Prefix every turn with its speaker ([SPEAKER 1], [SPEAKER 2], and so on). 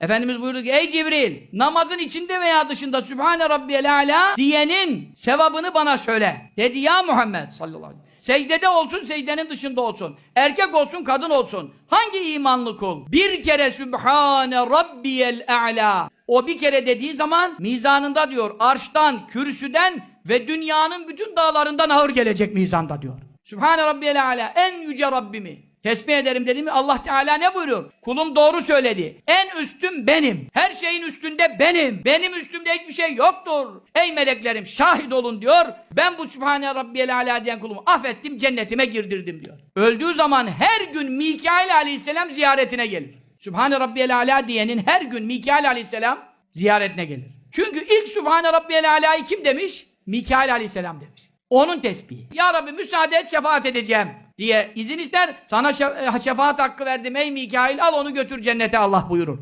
[SPEAKER 1] Efendimiz buyurdu ki ey Cibril namazın içinde veya dışında Sübhane Rabbiyel Ala diyenin sevabını bana söyle. Dedi ya Muhammed sallallahu aleyhi ve sellem. Secdede olsun secdenin dışında olsun. Erkek olsun kadın olsun. Hangi imanlı kul? Bir kere Sübhane Rabbiyel A'la. O bir kere dediği zaman mizanında diyor arştan, kürsüden ve dünyanın bütün dağlarından ağır gelecek mizanda diyor. Sübhane Rabbiyel A'la. En yüce Rabbimi. Tesbih ederim dedi mi Allah Teala ne buyuruyor? Kulum doğru söyledi. En üstün benim. Her şeyin üstünde benim. Benim üstümde hiçbir şey yoktur. Ey meleklerim şahit olun diyor. Ben bu Sübhane Rabbiyel Ala diyen kulumu affettim cennetime girdirdim diyor. Öldüğü zaman her gün Mikail Aleyhisselam ziyaretine gelir. Sübhane Rabbiyel Ala diyenin her gün Mikail Aleyhisselam ziyaretine gelir. Çünkü ilk Sübhane Rabbiyel Ala'yı kim demiş? Mikail Aleyhisselam demiş. Onun tesbihi. Ya Rabbi müsaade et şefaat edeceğim diye izin ister. Sana e, şefaat hakkı verdim ey Mikail al onu götür cennete Allah buyurur.